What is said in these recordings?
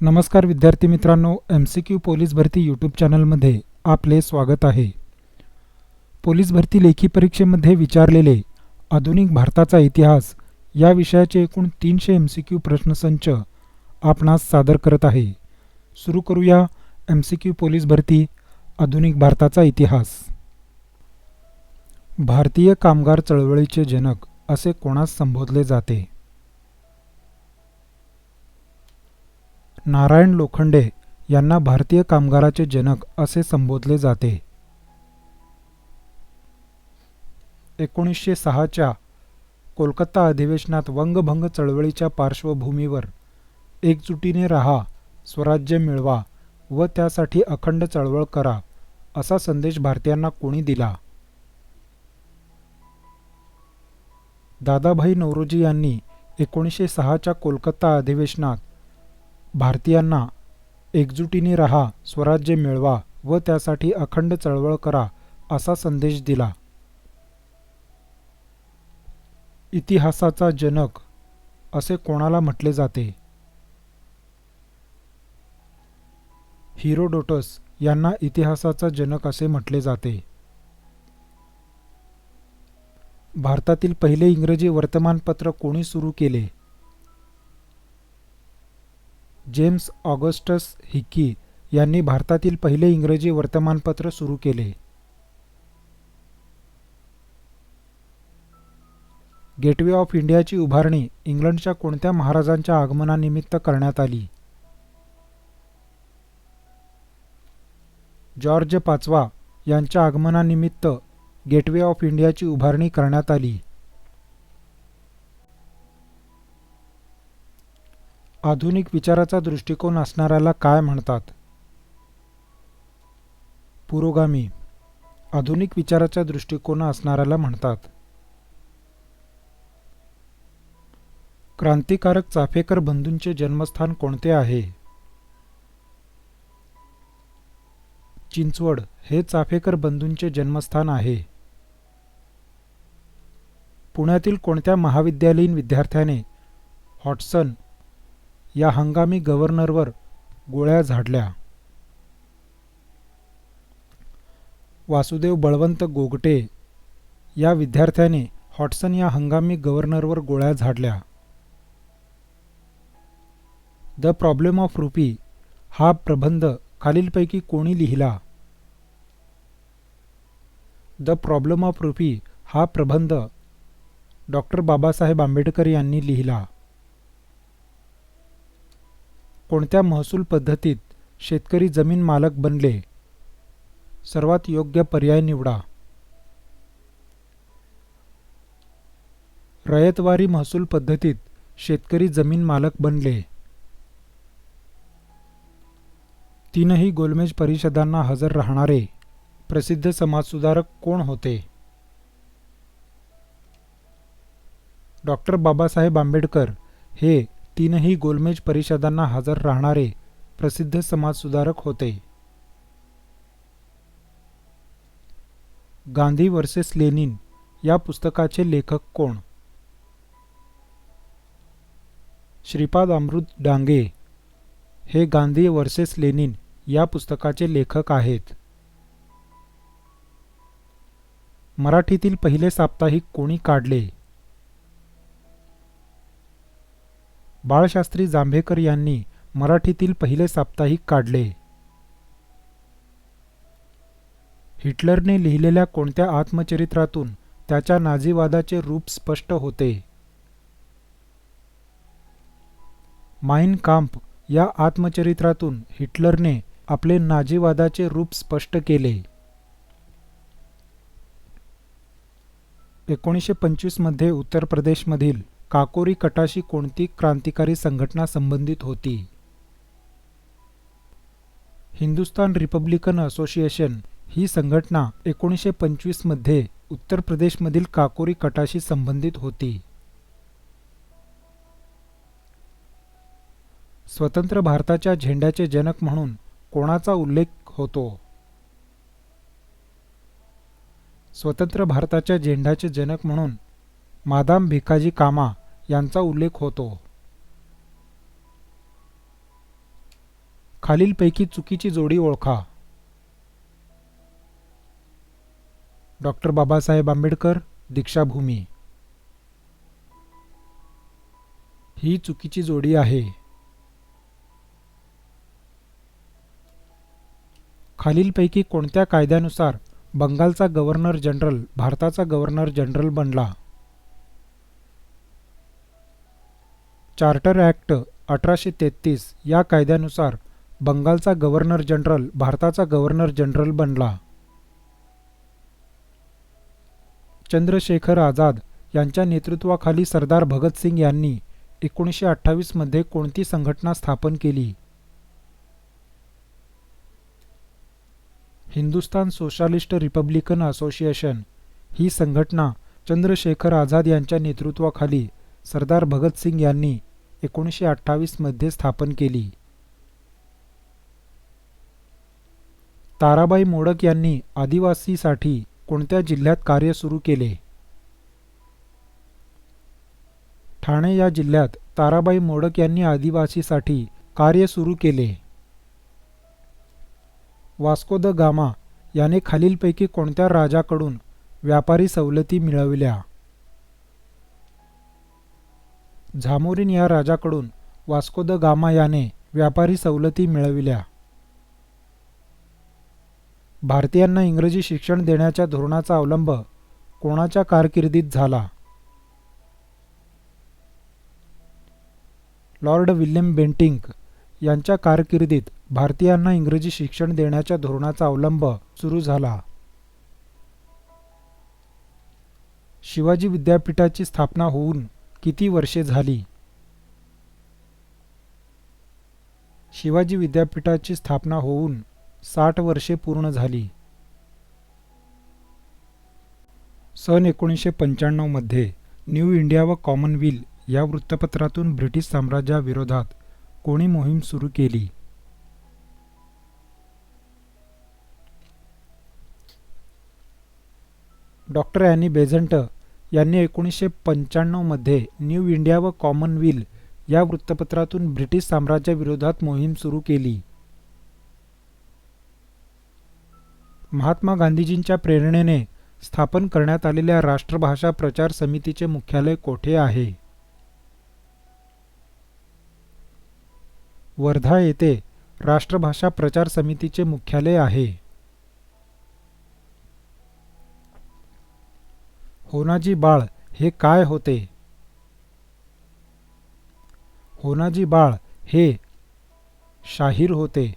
नमस्कार विद्यार्थी मित्रांनो एम सी क्यू पोलीस भरती यूट्यूब चॅनलमध्ये आपले स्वागत आहे. पोलीस भरती लेखी परीक्षेमध्ये विचारलेले आधुनिक भारताचा इतिहास या विषयाचे एकूण तीनशे एम सी क्यू प्रश्नसंच आपणास सादर करत आहे. सुरू करूया एम सी क्यू पोलीस भरती आधुनिक भारताचा इतिहास. भारतीय कामगार चळवळीचे जनक असे कोणास संबोधले जाते? नारायण लोखंडे यांना भारतीय कामगाराचे जनक असे संबोधले जाते. एकोणीसशे सहाच्या कोलकाता अधिवेशनात वंगभंग चळवळीच्या पार्श्वभूमीवर एकजुटीने राहा स्वराज्य मिळवा व त्यासाठी अखंड चळवळ करा असा संदेश भारतीयांना कोणी दिला? दादाभाई नौरोजी यांनी एकोणीसशे सहाच्या कोलकाता अधिवेशनात भारतीयांना एकजुटीने राहा स्वराज्य मिळवा व त्यासाठी अखंड चळवळ करा असा संदेश दिला. इतिहासाचा जनक असे कोणाला म्हटले जाते? हिरोडोटस यांना इतिहासाचा जनक असे म्हटले जाते. भारतातील पहिले इंग्रजी वर्तमानपत्र कोणी सुरू केले? जेम्स ऑगस्टस हिक्की यांनी भारतातील पहिले इंग्रजी वर्तमानपत्र सुरू केले. गेटवे ऑफ इंडियाची उभारणी इंग्लंडच्या कोणत्या महाराजांच्या आगमनानिमित्त करण्यात आली? जॉर्ज पाचवा यांच्या आगमनानिमित्त गेटवे ऑफ इंडियाची उभारणी करण्यात आली. आधुनिक विचाराचा दृष्टिकोन असणाऱ्याला काय म्हणतात? पुरोगामी. आधुनिक विचाराचा दृष्टिकोन असणाऱ्याला म्हणतात. क्रांतिकारक चाफेकर बंधूंचे जन्मस्थान कोणते आहे? चिंचवड हे चाफेकर बंधूंचे जन्मस्थान आहे. पुण्यातील कोणत्या महाविद्यालयीन विद्यार्थ्याने हॉटसन या हंगामी गव्हर्नरवर गोळ्या झाडल्या. वासुदेव बळवंत गोगटे या विद्यार्थ्याने हॉटसन या हंगामी गव्हर्नरवर गोळ्या झाडल्या. द प्रॉब्लेम ऑफ रुपी हा प्रबंध खालीलपैकी कोणी लिहिला? द प्रॉब्लेम ऑफ रुपी हा प्रबंध डॉक्टर बाबासाहेब आंबेडकर यांनी लिहिला. कोणत्या महसूल पद्धतीत शेतकरी जमीन मालक बनले? सर्वात योग्य पर्याय निवडा. रयतवारी महसूल पद्धतीत शेतकरी जमीन मालक बनले. तीनही गोलमेज परिषदांना हजर राहणारे प्रसिद्ध समाजसुधारक कोण होते? डॉक्टर बाबासाहेब आंबेडकर हे तीनही गोलमेज परिषदांना हजर राहणारे प्रसिद्ध समाजसुधारक होते. गांधी वर्सेस लेनिन या पुस्तकाचे लेखक कोण? श्रीपाद अमृत डांगे हे गांधी वर्सेस लेनिन या पुस्तकाचे लेखक आहेत. मराठीतील पहिले साप्ताहिक कोणी काढले? बाळशास्त्री जांभेकर यांनी मराठीतील पहिले साप्ताहिक काढले. हिटलरने लिहिलेल्या कोणत्या आत्मचरित्रातून त्याच्या नाझीवादाचे रूप स्पष्ट होते? माइन कांप या आत्मचरित्रातून हिटलरने आपले नाझीवादाचे रूप स्पष्ट केले. एकोणीसशे पंचवीसमध्ये उत्तर प्रदेशमधील काकोरी कटाशी कोणती क्रांतिकारी संघटना संबंधित होती? हिंदुस्तान रिपब्लिकन असोसिएशन ही संघटना एकोणीसशे पंचवीसमध्ये उत्तर प्रदेशमधील काकोरी कटाशी संबंधित होती. स्वतंत्र भारताच्या झेंड्याचे जनक म्हणून कोणाचा उल्लेख होतो? स्वतंत्र भारताच्या झेंड्याचे जनक म्हणून मादाम भिकाजी कामा यांचा उल्लेख होतो. खालीलपैकी चुकीची जोडी ओळखा. डॉक्टर बाबासाहेब आंबेडकर दीक्षाभूमी. ही चुकीची जोडी आहे. खालीलपैकी कोणत्या कायद्यानुसार बंगालचा गव्हर्नर जनरल भारताचा गव्हर्नर जनरल बनला? चार्टर ॲक्ट अठराशे तेहतीस या कायद्यानुसार बंगालचा गव्हर्नर जनरल भारताचा गव्हर्नर जनरल बनला. चंद्रशेखर आझाद यांच्या नेतृत्वाखाली सरदार भगतसिंग यांनी एकोणीसशे अठ्ठावीसमध्ये कोणती संघटना स्थापन केली? हिंदुस्तान सोशालिस्ट रिपब्लिकन असोसिएशन ही संघटना चंद्रशेखर आझाद यांच्या नेतृत्वाखाली सरदार भगतसिंग यांनी एकोणीसशे अठ्ठावीसमध्ये स्थापन केली. ताराबाई मोडक यांनी आदिवासीसाठी कोणत्या जिल्ह्यात कार्य सुरू केले? ठाणे या जिल्ह्यात ताराबाई मोडक यांनी आदिवासीसाठी कार्य सुरू केले. वास्को द गामा याने खालीलपैकी कोणत्या राजाकडून व्यापारी सवलती मिळविल्या? झामोरिन या राजाकडून वास्को द गामा याने व्यापारी सवलती मिळविल्या. भारतीयांना इंग्रजी शिक्षण देण्याच्या धोरणाचा अवलंब कोणाच्या कारकिर्दीत झाला? लॉर्ड विल्यम बेंटिंक यांच्या कारकिर्दीत भारतीयांना इंग्रजी शिक्षण देण्याच्या धोरणाचा अवलंब सुरू झाला. शिवाजी विद्यापीठाची स्थापना होऊन किती वर्षे झाली? शिवाजी विद्यापीठाची स्थापना होऊन साठ वर्षे पूर्ण झाली. सन एकोणीसशे पंच्याण्णवमध्ये न्यू इंडिया व कॉमनविल या वृत्तपत्रातून ब्रिटिश साम्राज्याविरोधात कोणी मोहीम सुरू केली? डॉक्टर ॲनी बेझंट यांनी एकोणीसशे पंच्याण्णवमध्ये न्यू इंडिया व कॉमनवेल या वृत्तपत्रातून ब्रिटिश साम्राज्याविरोधात मोहीम सुरू केली. महात्मा गांधीजींच्या प्रेरणेने स्थापन करण्यात आलेल्या राष्ट्रभाषा प्रचार समितीचे मुख्यालय कोठे आहे? वर्धा येथे राष्ट्रभाषा प्रचार समितीचे मुख्यालय आहे. होनाजी बाळ हे काय होते? होनाजी बाळ हे शाहीर होते.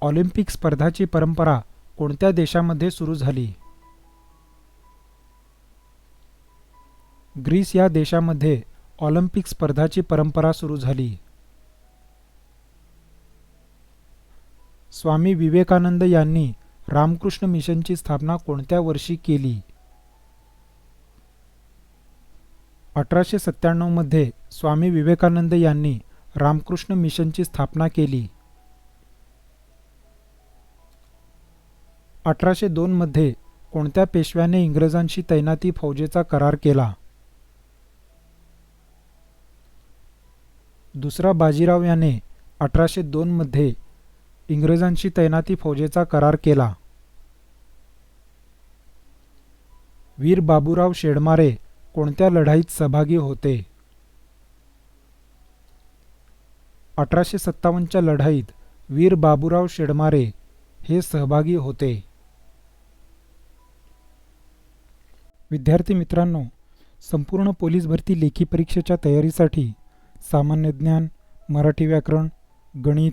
ऑलिम्पिक स्पर्धाची परंपरा कोणत्या देशामध्ये सुरू झाली? ग्रीस या देशामध्ये ऑलिम्पिक स्पर्धाची परंपरा सुरू झाली. स्वामी विवेकानंद यांनी रामकृष्ण मिशनची स्थापना कोणत्या वर्षी केली? अठराशे सत्त्याण्णवमध्ये स्वामी विवेकानंद यांनी रामकृष्ण मिशनची स्थापना केली. अठराशे दोनमध्ये कोणत्या पेशव्याने इंग्रजांशी तैनाती फौजेचा करार केला? दुसरा बाजीराव याने अठराशे दोनमध्ये इंग्रजांशी तैनाती फौजेचा करार केला. वीर बाबूराव शेडमारे कोणत्या लढाईत सहभागी होते? अठराशे सत्तावन्नच्या लढाईत वीर बाबूराव शेडमारे हे सहभागी होते. विद्यार्थी मित्रांनो संपूर्ण पोलीस भरती लेखी परीक्षेच्या तयारीसाठी सामान्य ज्ञान मराठी व्याकरण गणित